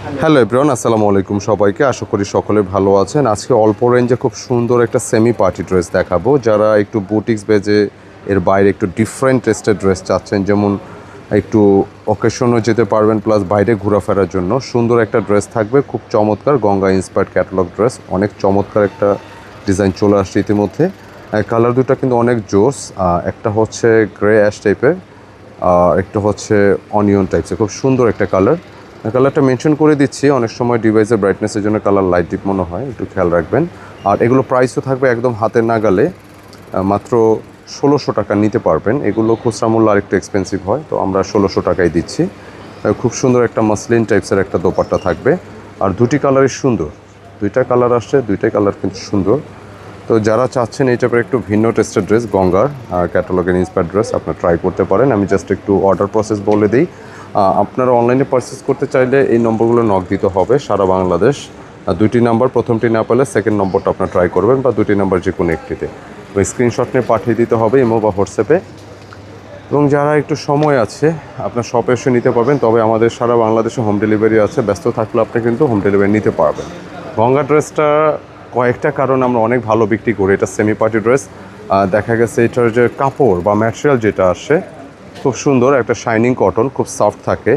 Hello everyone, আসসালামু আলাইকুম সবাইকে। আশা করি সকলে ভালো আছেন। আজকে অল্প রেঞ্জে খুব সুন্দর একটা সেমি পার্টি ড্রেস দেখাবো। যারা একটু বুটিক্স বেজে এর বাইরে একটু ডিফারেন্ট টেস্টের ড্রেস চাচ্ছেন, যেমন একটু অকেশনও যেতে পারবেন প্লাস বাইরে ঘোরাফেরার জন্য। সুন্দর একটা ড্রেস থাকবে, খুব চমৎকার গঙ্গা ইন্সপায়ার্ড ক্যাটালগ ড্রেস অনেক চমৎকার একটা ডিজাইন চলে আসছে ইতিমধ্যে। কালার দুটো কিন্তু অনেক জোস। একটা হচ্ছে গ্রে অ্যাশ টাইপের একটা হচ্ছে অনিয়ন টাইপসের খুব সুন্দর একটা কালার কালারটা মেনশন করে দিচ্ছি। অনেক সময় ডিভাইসের ব্রাইটনেসের জন্য কালার লাইট ডিপ মনে হয়, একটু খেয়াল রাখবেন। আর এগুলো প্রাইসও থাকবে একদম হাতের নাগালে মাত্র ষোলোশো টাকা নিতে পারবেন। এগুলো খুচরা মূল্য আরেকটু এক্সপেন্সিভ হয়, তো আমরা ষোলোশো টাকায় দিচ্ছি। খুব সুন্দর একটা মাসলিন টাইপসের একটা দোপাট্টা থাকবে। আর দুটি কালারই সুন্দর। দুইটা কালার আসছে, দুইটাই কালার কিন্তু সুন্দর। তো যারা চাচ্ছেন এই টাইপের একটু ভিন্ন টেস্টের ড্রেস গঙ্গার ক্যাটালগের ইন্সপায়ার ড্রেস আপনারা ট্রাই করতে পারেন। আমি জাস্ট একটু অর্ডার প্রসেস বলে দিই। আপনারা অনলাইনে পারচেস করতে চাইলে এই নম্বরগুলো নক দিতে হবে সারা বাংলাদেশ। দুইটি নাম্বার প্রথমটি না পেলে সেকেন্ড নম্বরটা আপনার ট্রাই করবেন বা দুটি নাম্বার যে কোনো একটিতে। স্ক্রিনশট নিয়ে পাঠিয়ে দিতে হবে ইমো বা হোয়াটসঅ্যাপে এবং যারা একটু সময় আছে, আপনার শপে এসে নিতে পারবেন, তবে আমাদের সারা বাংলাদেশে হোম ডেলিভারি আছে, ব্যস্ত থাকলে আপনি কিন্তু হোম ডেলিভারি নিতে পারবেন। গঙ্গা ড্রেসটা কয়েকটা কারণ আমরা অনেক ভালো বিক্রি করি, এটা সেমি পার্টি ড্রেস দেখা গেছে এটার যে কাপড় বা ম্যাটেরিয়াল যেটা আসে খুব সুন্দর একটা শাইনিং কটন খুব সফট থাকে।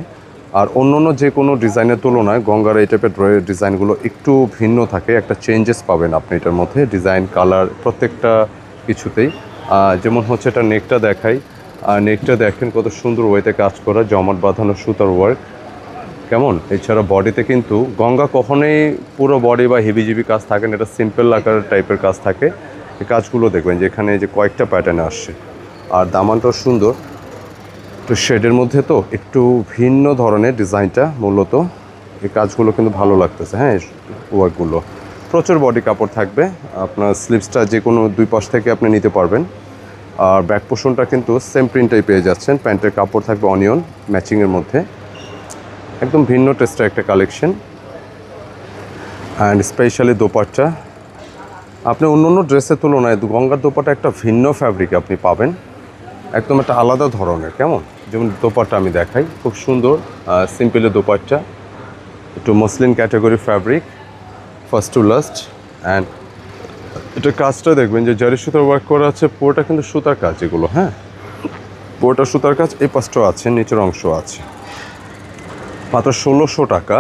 আর অন্য অন্য যে কোনো ডিজাইনের তুলনায় গঙ্গার এই টাইপের ড্রয়ের ডিজাইনগুলো একটু ভিন্ন থাকে, একটা চেঞ্জেস পাবেন আপনি এটার মধ্যে ডিজাইন কালার প্রত্যেকটা কিছুতেই। যেমন হচ্ছে এটা নেকটা দেখাই। আর নেকটা দেখেন কত সুন্দর ওয়েতে কাজ করা, জমাট বাঁধানো সুতার ওয়ার্ক কেমন? এছাড়া বডিতে কিন্তু গঙ্গা কখনোই পুরো বডি বা হেভিজিবি কাজ থাকে না, এটা সিম্পল আকার টাইপের কাজ থাকে। এই কাজগুলো দেখবেন যে এখানে যে কয়েকটা প্যাটার্নে আসছে। আর দামানটাও সুন্দর। তো শেডের মধ্যে তো একটু ভিন্ন ধরনের ডিজাইনটা মূলত। এই কাজগুলো কিন্তু ভালো লাগতেছে হ্যাঁ ওয়ার্কগুলো প্রচুর বডি কাপড় থাকবে, আপনার স্লিপসটা যে কোনো দুই পাশ থেকে আপনি নিতে পারবেন। আর ব্যাক পোষণটা কিন্তু সেম প্রিন্টটাই পেয়ে যাচ্ছেন। প্যান্টের কাপড় থাকবে অনিয়ন ম্যাচিংয়ের মধ্যে। একদম ভিন্ন টেস্টের একটা কালেকশন অ্যান্ড স্পেশালি দোপাট্টা। আপনি অন্য অন্য ড্রেসের তুলনায় গঙ্গার দোপাটা একটা ভিন্ন ফ্যাব্রিক আপনি পাবেন। একদম একটা আলাদা ধরনের, কেমন? যেমন দোপাট্টা আমি দেখাই, খুব সুন্দর সিম্পলের দোপাট্টা, একটু muslin category fabric first to last and এটা কাজটা দেখবেন যে জারি সুতার ওয়ার্ক করা আছে, পুরোটা কিন্তু সুতার কাজ এগুলো হ্যাঁ? পুরোটা সুতার কাজ, এই পাশটাও আছে, নিচের অংশ আছে। মাত্র ষোলোশো টাকা,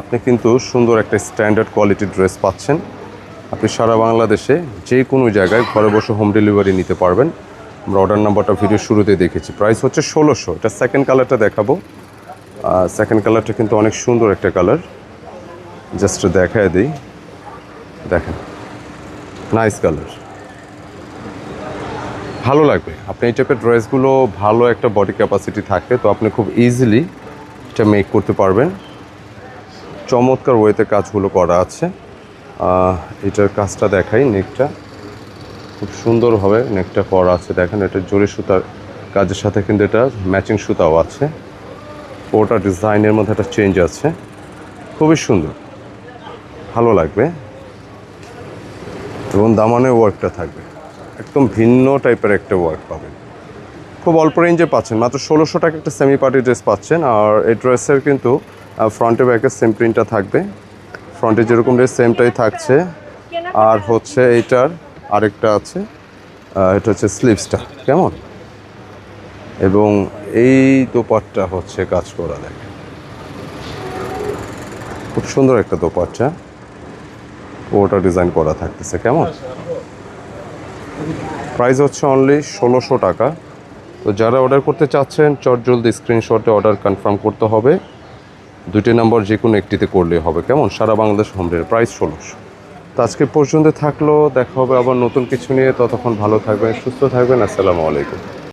আপনি কিন্তু সুন্দর একটা স্ট্যান্ডার্ড কোয়ালিটির ড্রেস পাচ্ছেন। আপনি সারা বাংলাদেশে যে কোনো জায়গায় ঘরে বসে হোম ডেলিভারি নিতে পারবেন। আমরা অর্ডার নাম্বারটা ভিডিও শুরুতে দেখেছি। প্রাইস হচ্ছে ষোলোশো। এটা সেকেন্ড কালারটা দেখাবো। সেকেন্ড কালারটা কিন্তু অনেক সুন্দর একটা কালার জাস্ট দেখায় দিই। দেখেন। নাইস কালার ভালো লাগবে। আপনি এই টাইপের ড্রেসগুলো ভালো একটা বডি ক্যাপাসিটি থাকে, তো আপনি খুব ইজিলি এটা মেক করতে পারবেন। চমৎকার ওয়েতে কাজগুলো করা আছে। এটার কাজটা দেখাই নেকটা খুব সুন্দরভাবে নেকটা করা আছে, দেখেন, এটা জরি সুতার কাজের সাথে কিন্তু এটা ম্যাচিং সুতাও আছে। ওটা ডিজাইনের মধ্যে একটা চেঞ্জ আছে। খুবই সুন্দর। ভালো লাগবে। এবং দামানে ওয়ার্কটা থাকবে। একদম ভিন্ন টাইপের একটা ওয়ার্ক পাবেন। খুব অল্প রেঞ্জে পাচ্ছেন। মাত্র ষোলোশো টাকা একটা সেমি পার্টি ড্রেস পাচ্ছেন। আর এই ড্রেসের কিন্তু ফ্রন্টে ব্যাকের সেম প্রিন্টটা থাকবে। ফ্রন্টে যেরকম ড্রেস সেমটাই থাকছে। আর হচ্ছে এইটার আরেকটা আছে এটা হচ্ছে স্লিভসটা কেমন? এবং এই দোপাট্টা হচ্ছে কাজ করা দেখে খুব সুন্দর একটা দোপাট্টা। ওটা ডিজাইন করা থাকতেছে, কেমন? প্রাইস হচ্ছে অনলি ষোলোশো টাকা। তো যারা অর্ডার করতে চাচ্ছেন, চট জলদি স্ক্রিনশটে অর্ডার কনফার্ম করতে হবে। দুটি নাম্বার যে কোনো একটিতে করলেই হবে, কেমন? সারা বাংলাদেশ হোম ডেলিভারি প্রাইস ষোলোশো। তো আজকে পর্যন্ত থাকল, দেখা হবে আবার নতুন কিছু নিয়ে। ততক্ষণ ভালো থাকবেন, সুস্থ থাকবেন। আসসালামু আলাইকুম।